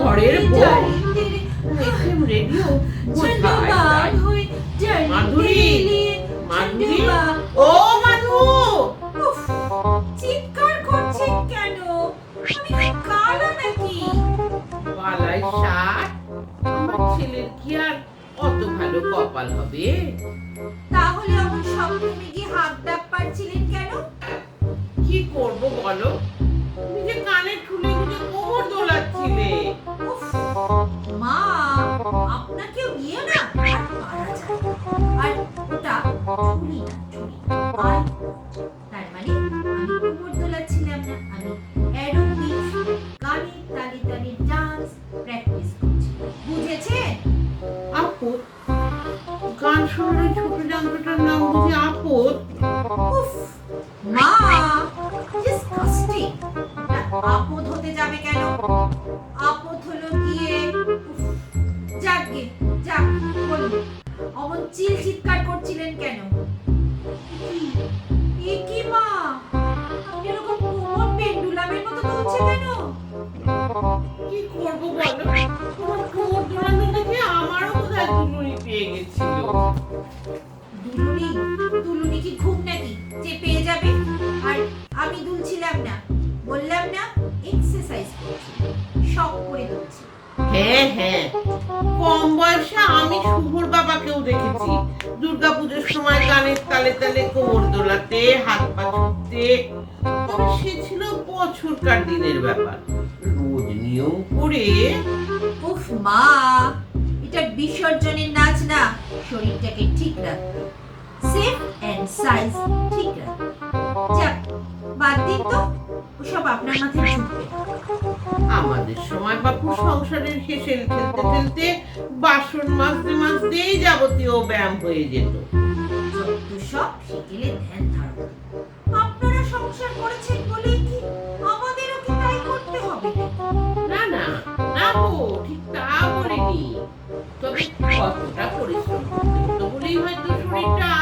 ঘরের FM radio মাধুরী। মাধুরী? ও মাধু! চিৎকার করছেন কেন? আমি কালো নাকি? বালাই ষাট আমার ছেলের কি আর অত ভালো কপাল হবে। তাহলে আমার স্বপ্নে গিয়ে হাত ডাক পাচ্ছিলেন কেন? কি করব বলো? তুমি যে কানে ঠুলে গুজে কোমর দোলাচ্ছিলে। মা আপনাকেও নিয়ে না? আর পারা যায় না। আর ওটা ছুরি না। আর তার মানে আমি কোমর দোলাচ্ছিলাম না আমি শোনার ওই ছোট যন্ত্রটার নাম বুঝি আপদ। মা ডিসকাস্টিং আপদ হতে যাবে কেন? আপদ হলো গিয়ে যাক গে বলুন অমন চিল চিৎকার করছিলেন কেন? এ কি? মা? এরকম কোমর পেন্ডুলামের মতো দুলছে কেন? কি করব বলো? তোমার কোমর দুলুনি পেয়ে গেছিল দুলুনি দুলুনি কি ঘুম নাকি? যে পেয়ে যাবে। আর আমি দুলছিলাম না বললাম না এক্সারসাইজ করছি। শখ করে দুলছি। হ্যাঁ হ্যাঁ। কম বয়সে আমি শুভর বাবাকেও দেখেছি। দুর্গাপুজোর সময় গানের তালে তালে কোমর দোলাতে হাত পা ছুটতে তবে সে ছিল বছরকার দিনের ব্যাপার। রোজ নিয়ম। করে উফ মা। এটা বিসর্জনের নাচ না শরীরটাকে ঠিক রাখতে সেফ এন্ড সাইজ ঠিক রাখতে যাক বাদ দিন তো ওসব আপনার মাথায় ঢুকবে আমাদের সময় বাপু সংসারের হেসেল খেলতে খেলতে বাসন মাজতে মাজতেই যাবতীয় ব্যায়াম হয়ে যেত। সব সেকেলে ধ্যান ধারণা আপনারা সংসার করেছেন বলে কি আমাদেরও কি তাই করতে হবে? না না না ঠিক তা বলিনি। তবে কতটা পরিশ্রম করতে হতো বলেই হয়তো শরীরটা আজও ঠিক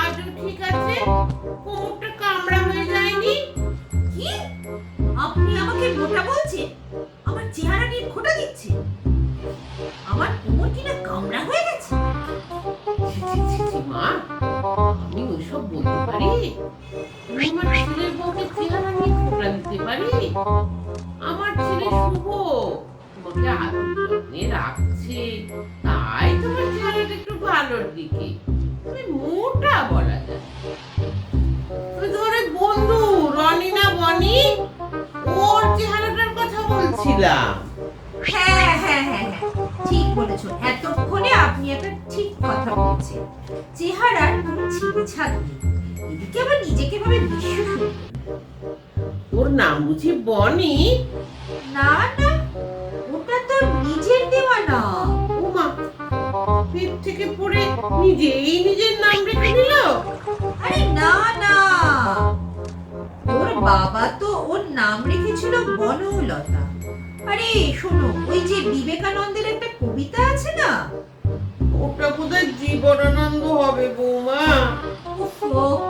বলছিলাম। হ্যাঁ হ্যাঁ হ্যাঁ ঠিক বলেছ। এতক্ষণে আপনি একটা ঠিক কথা বলছেন। চেহারার কোনো ছিঁড়ছাড় নেই। এদিকে আবার নিজেকে ভাবে বিশ্ব ওর নাম বুঝি বনি? না না ওটা তো নিজের দেওয়া না। ও পেট থেকে পড়ে নিজেই নিজের নাম রেখে দিল? আরে শোনো ওই যে বিবেকানন্দের একটা কবিতা আছে না? ওটা বোধহয় জীবনানন্দ হবে বৌমা।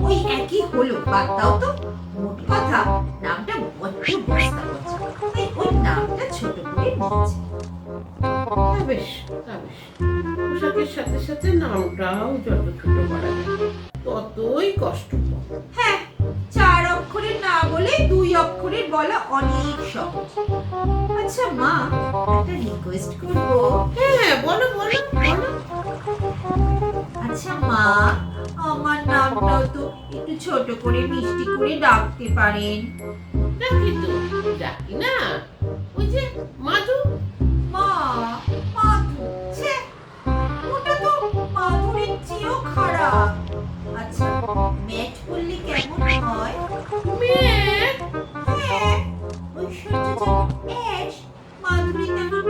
ওই একই হলো বাদ দাও তো। মোট কথা নামটা বড্ড বস্তা বস্তা তাই ওই নামটা ছোট করে নিয়েছে বেশ বেশ। পোশাকের সাথে সাথে নামটাও যত ছোট করা ততই কষ্ট হ্যাঁ চার অক্ষরের না বলে দুই অক্ষরের বলা অনেক সহজ। আচ্ছা মা একটা রিকোয়েস্ট করব। হ্যাঁ বলো বলো বলো। আচ্ছা মা আমার নামটাও তো একটু ছোট করে মিষ্টি করে ডাকতে পারেন। ডাকি তো ডাকি না। ওই যে মাধু। মা মাধু ছে ওটা তো মাধুরীর চেয়েও খারাপ। আচ্ছা ম্যাট করলে কেমন হয়?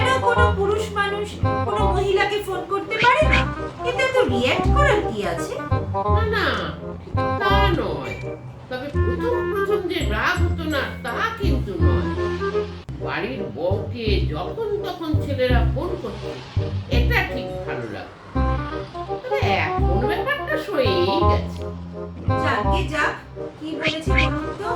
কেন কোনো পুরুষ মানুষ কোনো মহিলাকে ফোন করতে পারে না? এতে তো রিয়্যাক্ট করার কি আছে? না না তা নয়। তবে প্রথম প্রথম যে রাগ হতো না তা কিন্তু নয়। বাড়ির বউকে যখন তখন ছেলেরা ফোন করতো এটা ঠিক ভালো লাগতো তবে এখন ব্যাপারটা সয়েই গেছে। যাকে যাক কি বলেছে বলুন তো?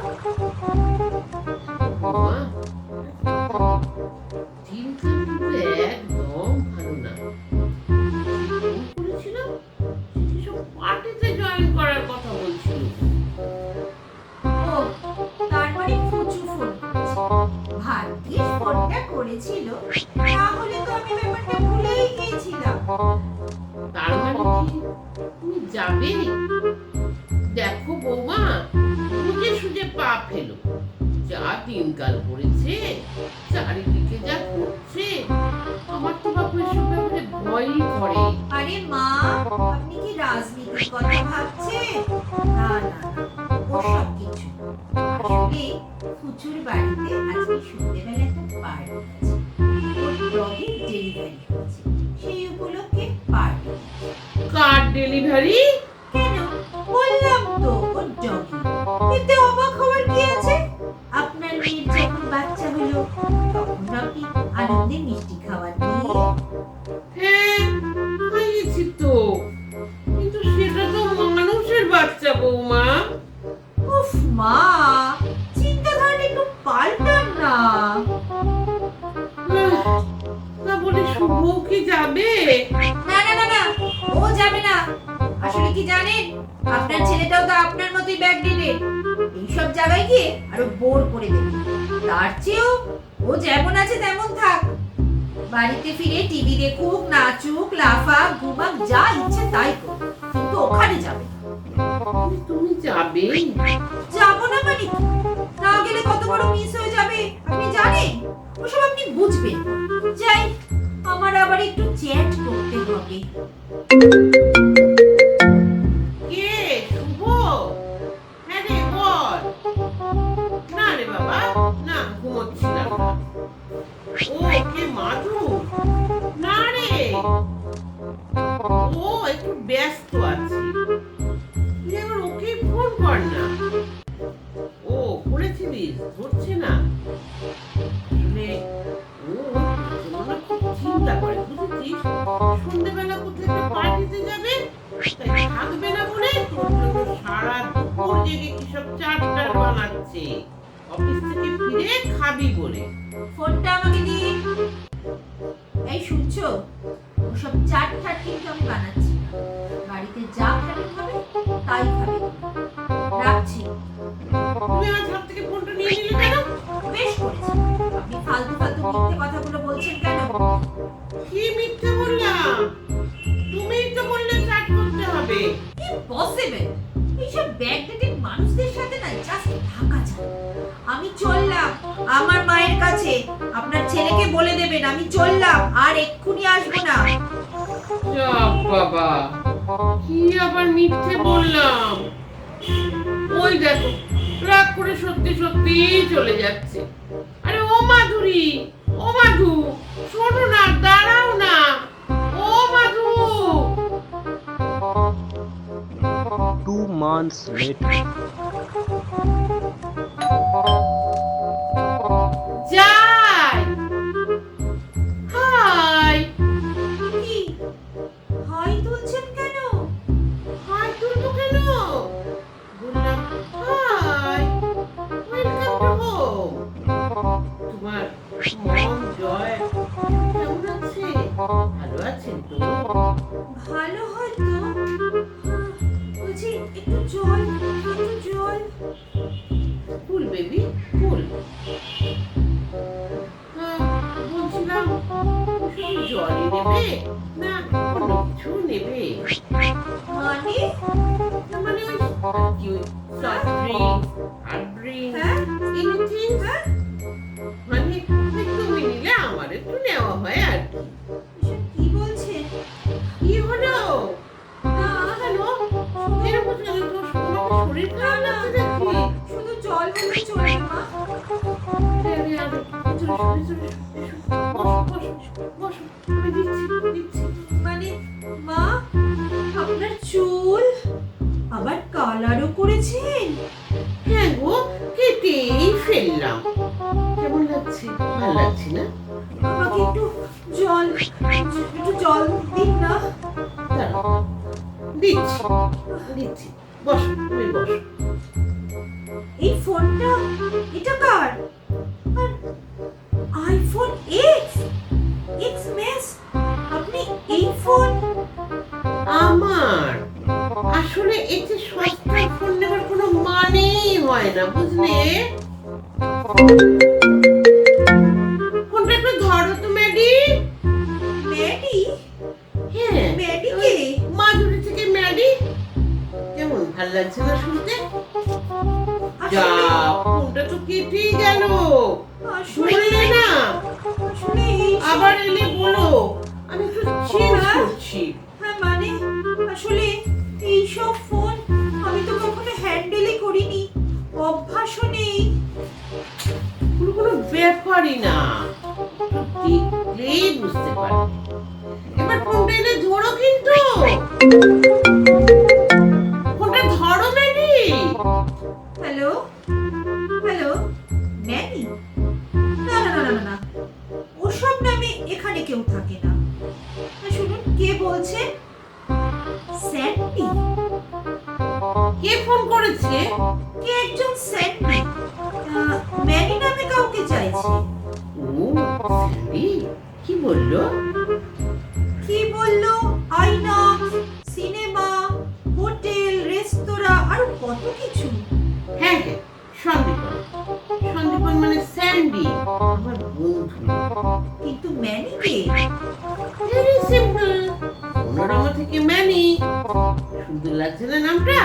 যাবে দেখো বৌমা বুঝে সুঝে পা ফেলো। যা দিনকাল পড়েছে, চারিদিকে যা করছে আমার তো বাপু এসব ব্যাপারে ভয়ই করে। আরে মা, আপনি কি রাজনীতির কথা ভাবছেন? না না ওসব কিছু আসলে ফুচুর বাড়িতে আজকে সন্ধ্যেবেলা একটা পার্টি আছে। ওর ডগের ডেলিভারি হয়েছে সেই উপলক্ষে পার্টি ডেলিভারি বললাম তো ওর ডগি এতে অবাক হওয়ার কি আছে? আপনার মেয়ের যখন বাচ্চা হলো, তখন আপনি আনন্দে মিষ্টি খাওয়ার আপনার ছেলেটাও তো আপনার মতোই ব্যাগ নেবে। এইসব জায়গায় গিয়ে আরও বোর করে দেবে। তার চেয়েও ও যেমন আছে তেমন থাক। বাড়িতে ফিরে টিভি দেখুক নাচুক লাফাক ঘুমাক যা ইচ্ছে তাই করুক। কিন্তু ওখানে যাবে তুমি যাবে যাব না মানে? না গেলে কত বড় মিস হয়ে যাবে আপনি জানেন? ওসব আপনি বুঝবেন যাই আমার আবার একটু চ্যাট করতে হবে। সব চারটার বানাচ্ছে অফিস থেকে ফিরে খাবি বলে। ফোনটা আমাকে দিয়ে এই শুনছো? ওসব চাট ঠাট কিন্তু আমি বানাচ্ছি না। বাড়িতে যা খাবে খাবে তাই খাবে। রাখছি। তুমি আমার হাত থেকে ফোনটা নিয়ে নিলে কেন? বেশ করেছি। আপনি ফালতু ফালতু মিথ্যে কথাগুলো বলছেন কেন? কি মিথ্যে বললাম? তুমিই তো বললে চাট করতে হবে। ইম্পসিবল এইসব ব্যাকডেটেড মানুষদের সাথে না জাস্ট থাকা যায়। আমি চললাম, আমার মায়ের কাছে। আপনার ছেলেকে বলে দেবেন, আমি চললাম, আর এক্ষুনি আসব না। বাবা, কি আবার মিথ্যে বললাম? ওই দেখো, রাগ করে সত্যি সত্যি চলে যাচ্ছে। আরে ও মাধুরী, ও মাধু, শোনো না, দাঁড়াও না। ও মাধু। Two months later. জল জল। কুল বেবি কুল বলছিলাম, শুধু জলই নেবে? না কিছু নেবে। মানে মানে কি সফট ড্রিঙ্ক আর চলো, আবার কালারও করেছেন হ্যাঁ গো কেটেই ফেললাম কেমন লাগছে ভালো লাগছে না আমাকে একটু জল একটু দিন না দিচ্ছি দিচ্ছি বসো তুমি বসো। এই ফোনটা এটা কার? আইফোন এক্স এক্স ম্যাক্স আপনি এই ফোন? আমার? আসলে এতে সস্তার ফোন নেওয়ার কোনো মানেই হয় না বুঝলে? যা। আসলে ফোনটা তো কেটেই গেল। আসলে না। আসলে এই সব- আবার এলে বলো আমি একটু চেঞ্জ হ্যাঁ? করছি। হ্যাঁ মানে আসলে ফোন আমি তো কখনো হ্যান্ডেলই করিনি। অভ্যাসও নেই। কোনো ব্যাপারই না। দেখলেই বুঝতে পারবে এবার ফোনটা এনে ধরো কিন্তু। হ্যালো হ্যালো ম্যানি না না না না না না। ওসব নামে এখানে কেউ থাকে না। না, শুনুন কে বলছেন স্যান্ডি কে ফোন করেছে? কে একজন স্যান্ডি ম্যানি নামে কাউকে চাইছে। ও স্যান্ডি কি বলল? কি বলল? আইনক্স সিনেমা কত কিছু? হ্যাঁ হ্যাঁ সন্দীপন সন্দীপন মানে স্যান্ডি আমার বন্ধু। কিন্তু ম্যানিকে ভেরি সিম্পল মনোরমা থেকে ম্যানি। সুন্দর লাগছে না নামটা?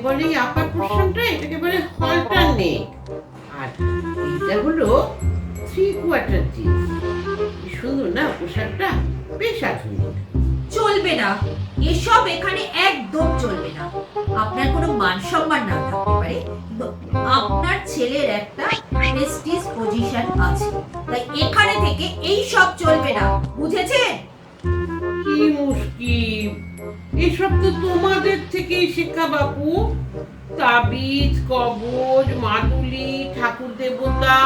এটাকে বলে আপার পোর্শনটা এটাকে বলে হলটার নেক আর এইটা হলো থ্রি কোয়ার্টার জিন্স সুন্দর না? পোশাকটা বেশ আধুনিক। চলবে না। এসব এখানে একদম চলবে না। আপনার কোনো মান সম্মান না থাকতে পারে। আপনার ছেলের একটা প্রেস্টিজ পজিশন আছে। তাই এখানে থেকে এই সব চলবে না। বুঝেছেন? কি মুশকিল? এসব তো তোমাদের থেকেই বাপু। তাবিজ, কবজ, মাদুলি, ঠাকুর দেবতা,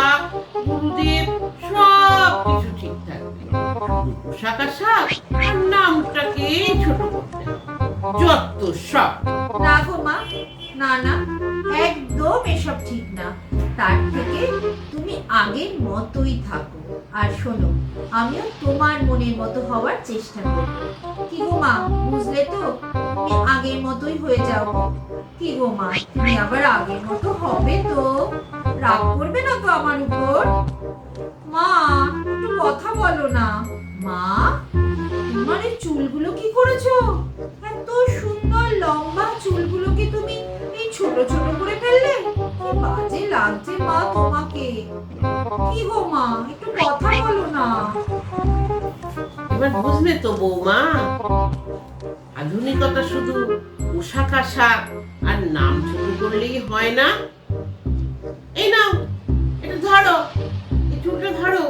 গুরুদেব, সব কিছু ঠিক থাকবে। পোশাক আশাক আর ছোট করতে যত সব। না গো মা, না না, একদম এসব ঠিক না। তার থেকে তুমি আগের মতোই থাকো। আর শোনো, আমিও তোমার মনের মতো হওয়ার চেষ্টা করব। কি গো মা, বুঝলে তো? তুমি আগের মতোই হয়ে যাও। কি গো মা, তুমি আবার আগের মতো হবে তো? রাগ করবে না তো আমার উপর? মা, একটু কথা বলো না। মা, তোমার চুলগুলো কি করেছ? এত সুন্দর লম্বা চুলগুলোকে তুমি ছোট ছোট করে ফেললে? কি বাজে লাগছে মা তোমাকে। কি গো মা একটু কথা বলো না। এবার বুঝলে তো বৌমা আধুনিকতা শুধু পোশাক আশাক আর নাম ছোট করলেই হয় না। এই নাও এটা ধরো এই চুলটা ধরো।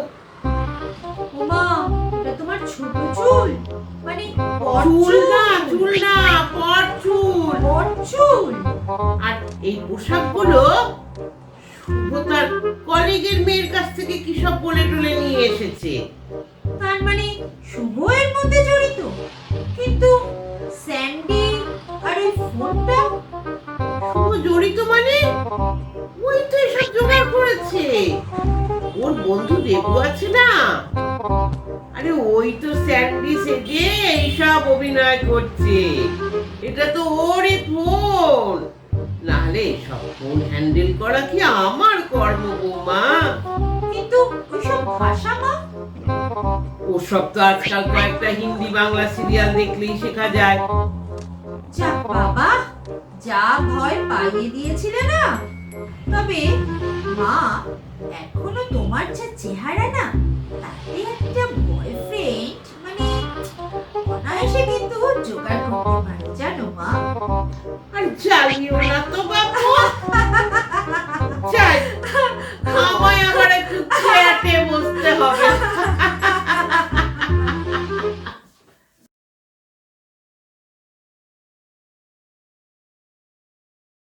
এটা তোমার ছোট চুল? মানে চুল না চুল? না পর চুল। বড় চুল? আর এই পোশাকগুলো শুভ তার কলিগের মেয়ের কাছ থেকে কি সব বলে টলে নিয়ে এসেছে। তার মানে শুভ এর মধ্যে জড়িত। কিন্তু স্যান্ডি আর ওই ফোনটা? শুভ জড়িত মানে? ওই তো এসব জোগাড় করেছে। ওর বন্ধু দেবু আছে না? আরে ওই তো স্যান্ডি সেজে এইসব অভিনয় করছে। এটা তো ওরই ফোন। নাহলে সব ফোন হ্যান্ডেল করা কি আমার কর্ম বৌমা কিন্তু ওইসব ভাষা মা? ওসব তো আজকাল কয়েকটা হিন্দি বাংলা সিরিয়াল দেখলেই শেখা যায়। যাক বাবা যা ভয় পাইয়ে দিয়েছিলে না। তবে মা এখনও তোমার যা চেহারা না তাতে একটা বয়ফ্রেন্ড অনায়াসে কিন্তু জোগাড় করতে পারো, জানো মা? আর জ্বালিও না তো বাবু চাই আমায় আবার একটু খেয়াতে বসতে হবে।